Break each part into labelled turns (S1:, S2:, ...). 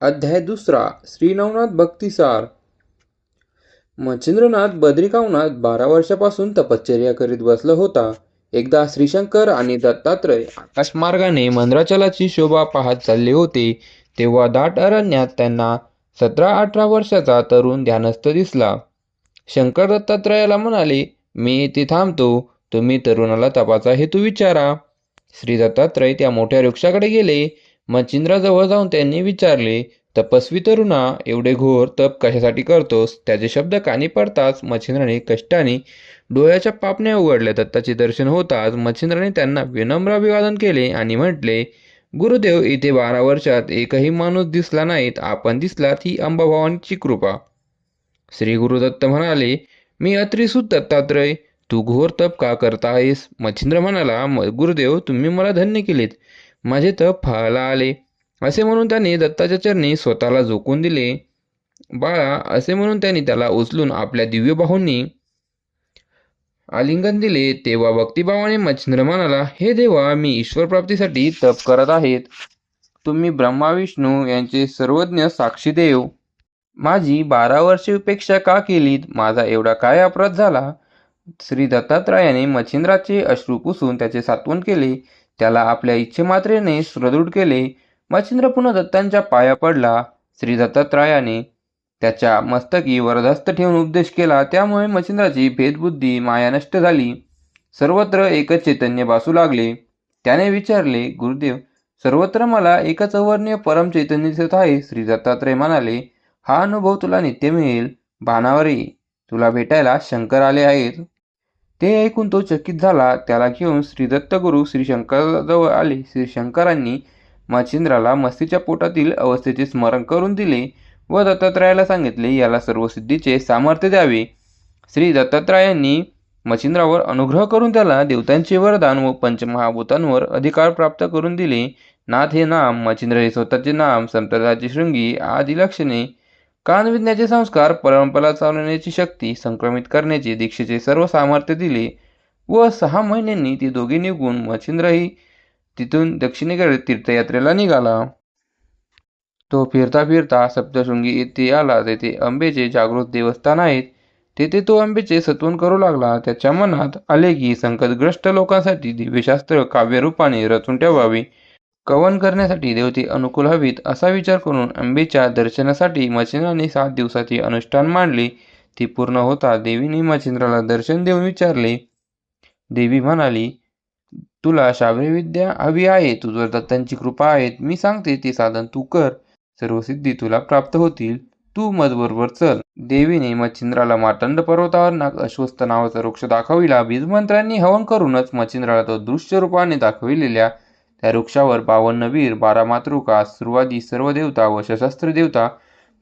S1: अध्याय दुसरा श्रीनवनाथ भक्तिसार. मच्छिंद्रनाथ बद्रिकावनात बारा वर्षापासून तपश्चर्या करीत बसला होता. एकदा श्रीशंकर आणि दत्तात्रय आकाशमार्गाने मंद्राचलाची शोभा पाहत चालले होते तेव्हा दाट अरण्यात त्यांना सतरा अठरा वर्षाचा तरुण ध्यानस्थ दिसला. शंकर दत्तात्रयाला म्हणाले मी इथे थांबतो तुम्ही तरुणाला तपाचा हेतू विचारा. श्री दत्तात्रय त्या मोठ्या वृक्षाकडे गेले. मच्छिंद्राजवळ जाऊन त्यांनी विचारले तपस्वी तरुणा एवढे घोर तप कशासाठी करतोस? त्याचे शब्द कानी पडताच मच्छिंद्राने कष्टाने डोळ्याच्या पापण्या उघडल्या. दत्ताचे दर्शन होताच मच्छिंद्राने त्यांना विनम्र अभिवादन केले आणि म्हटले गुरुदेव इथे बारा वर्षात एकही माणूस दिसला नाहीत. आपण दिसलात ती अंबाभवानीची कृपा. श्री गुरुदत्त म्हणाले मी अत्रिसूत दत्तात्रय. तू घोर तप का करता आहेस? मच्छिंद्र म्हणाला "म- गुरुदेव तुम्ही मला धन्य केलेत. माझे तप फळाला आले. असे म्हणून त्याने दत्ताच्या चरणी स्वतःला झोकून दिले. बाळा असे म्हणून त्यांनी त्याला उचलून आपल्या दिव्य बाहूंनी आलिंगन दिले. तेव्हा भक्तिभावाने मच्छिंद्र म्हणाला हे देवा मी ईश्वर प्राप्तीसाठी तप करत आहेत. तुम्ही ब्रह्मा विष्णू यांचे सर्वज्ञ साक्षी देव. माझी बारा वर्षे उपेक्षा का केलीत? माझा एवढा काय अपराध झाला? श्री दत्तात्रयाने मच्छिंद्राचे अश्रू पुसून त्याचे सात्वन केले. त्याला आपल्या इच्छेमात्रेने सुदृढ केले. मच्छिंद्र पुन्हा दत्तांच्या पाया पडला. श्री दत्तात्रयाने त्याच्या मस्तकी वरदस्त ठेवून उपदेश केला. त्यामुळे मच्छिंद्राची भेदबुद्धी माया नष्ट झाली. सर्वत्र एकच चैतन्य भासू लागले. त्याने विचारले गुरुदेव सर्वत्र मला एकच अवर्णीय परम चैतन्य दिसत आहे. श्री दत्तात्रय म्हणाले हा अनुभव तुला नित्य मिळेल. बाणावरी तुला भेटायला शंकर आले आहेत. ते ऐकून तो चकित झाला. त्याला घेऊन श्री दत्तगुरू श्री शंकराजवळ आले. श्री शंकरांनी मच्छिंद्राला मस्तीच्या पोटातील अवस्थेचे स्मरण करून दिले व दत्तात्रयाला सांगितले याला सर्व सिद्धीचे सामर्थ्य द्यावे. श्री दत्तात्रयांनी मच्छिंद्रावर अनुग्रह करून त्याला देवतांचे वरदान व पंचमहाभूतांवर अधिकार प्राप्त करून दिले. नाथ हे नाम मच्छिंद्र हे स्वतःचे नाम संप्रदायाची शृंगी आदी लक्षणे कानविज्ञाचे संस्कार परंपरा चालवण्याची शक्ती संक्रमित करण्याचे दीक्षेचे सर्व सामर्थ्य दिले व सहा महिन्यांनी ती दोघे निघून मच्छिंद्रही तिथून दक्षिणेकडे तीर्थयात्रेला निघाला. तो फिरता फिरता सप्तशृंगी येथे आला तेथे अंबेचे जागृत देवस्थान आहेत. तेथे तो अंबेचे सत्वन करू लागला. त्याच्या मनात आले की संकटग्रस्त लोकांसाठी दिव्यशास्त्र काव्यरूपाने रचून ठेवावे. कवन करण्यासाठी देवते अनुकूल हवीत असा विचार करून अंबेच्या दर्शनासाठी मच्छिंद्राने सात दिवसाचे अनुष्ठान मांडले. ती पूर्ण होता देवीने मच्छिंद्राला दर्शन देऊन विचारले. देवी म्हणाली तुला शाबरी विद्या हवी आहे. तुझवर दत्तांची कृपा आहे मी सांगते ते साधन तू कर. सर्व सिद्धी तुला प्राप्त होतील. तू मजबरोबर चल. देवीने मच्छिंद्राला मातंड पर्वतावर नाग अश्वस्थ नावाचा वृक्ष दाखविला. बीजमंत्र्यांनी हवन करूनच मच्छिंद्राला तो दृश्य रूपाने दाखविलेल्या त्या वृक्षावर बावन्न वीर बारा मातृका सुरुवाती सर्व देवता व सशस्त्र देवता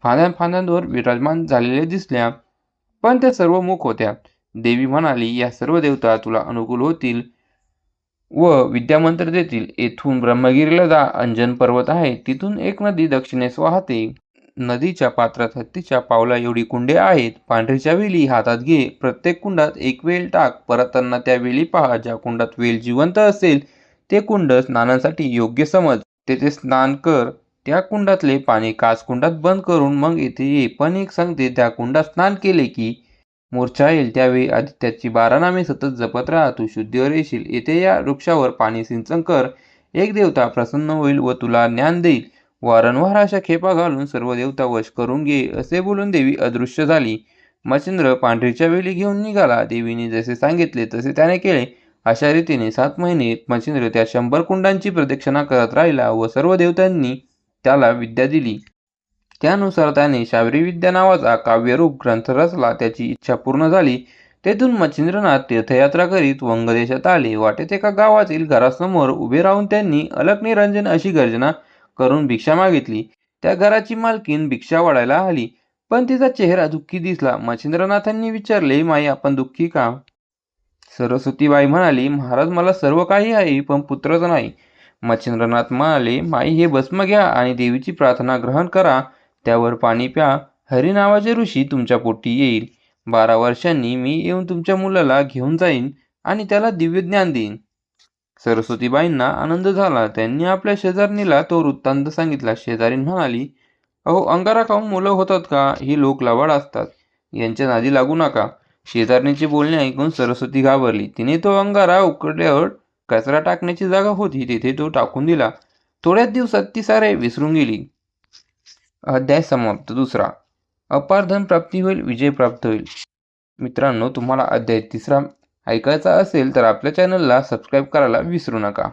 S1: फांद्या फांद्यांवर विराजमान झालेले दिसल्या पण त्या सर्व मुख होत्या. देवी म्हणाली या सर्व देवता तुला अनुकूल होतील व विद्यामंत्र देतील. येथून ब्रह्मगिरीला जा अंजन पर्वत आहे तिथून एक नदी दक्षिणेस वाहते. नदीच्या पात्रात हत्तीच्या पावला एवढी कुंडे आहेत पांढरीच्या वेली हातात घे. प्रत्येक कुंडात एक वेल टाक परत त्यांना त्या वेली पहा ज्या कुंडात वेल जिवंत असेल ते कुंड स्नानासाठी योग्य समज. तेथे स्नान कर. त्या कुंडातले पाणी काच कुंडात बंद करून मग येथे ये. पण एक सांगते त्या कुंडात स्नान केले की मूर्छा येईल. त्यावेळी आदित्याची बारा नामे सतत जपत राहा. तू शुद्धीवर येशील. येथे या वृक्षावर पाणी सिंचन कर. एक देवता प्रसन्न होईल व तुला ज्ञान देईल. वारंवार अशा खेपा घालून सर्व देवता वश करून घे असे बोलून देवी अदृश्य झाली. मच्छिंद्र पांढरीच्या वेली घेऊन निघाला. देवीने जसे सांगितले तसे त्याने केले. अशा रीतीने सात महिने मच्छिंद्र त्या शंभर कुंडांची प्रदक्षिणा करत राहिला व सर्व देवतांनी त्याला विद्या दिली. त्यानुसार त्याने शाबरी विद्या नावाचा काव्यरूप ग्रंथ रचला त्याची इच्छा पूर्ण झाली. तेथून मच्छिंद्रनाथ तीर्थयात्रा करीत वंगदेशात आले. वाटेत एका गावातील घरासमोर उभे राहून त्यांनी अलक निरंजन अशी गर्जना करून भिक्षा मागितली. त्या घराची मालकीन भिक्षा वाढायला आली पण तिचा चेहरा दुःखी दिसला. मच्छिंद्रनाथांनी विचारले माई आपण दुःखी का? सरस्वतीबाई म्हणाली महाराज मला सर्व काही आहे पण पुत्रच नाही. मच्छिंद्रनाथ म्हणाले माई हे भस्म घ्या आणि देवीची प्रार्थना ग्रहण करा. त्यावर पाणी प्या. हरी नावाचे ऋषी तुमच्या पोटी येईल. बारा वर्षांनी मी येऊन तुमच्या मुलाला घेऊन जाईन आणि त्याला दिव्य ज्ञान देईन. सरस्वतीबाईंना आनंद झाला. त्यांनी आपल्या शेजारणीला तो वृत्तांत सांगितला. शेजारी म्हणाली अहो अंगारा खाऊन मुलं होतात का? ही लोक लवाड असतात. यांच्या नादी लागू नका. शेजारणीचे बोलणे ऐकून सरस्वती घाबरली. तिने तो अंगारा उकडल्यावर कचरा टाकण्याची जागा होती. तिथे तो टाकून दिला. थोड्याच दिवसात ती सारे विसरून गेली. अध्याय समाप्त. दुसरा. अपार धन प्राप्ती होईल विजय प्राप्त होईल. मित्रांनो तुम्हाला अध्याय तिसरा ऐकायचा असेल तर आपल्या चॅनलला सबस्क्राईब करायला विसरू नका.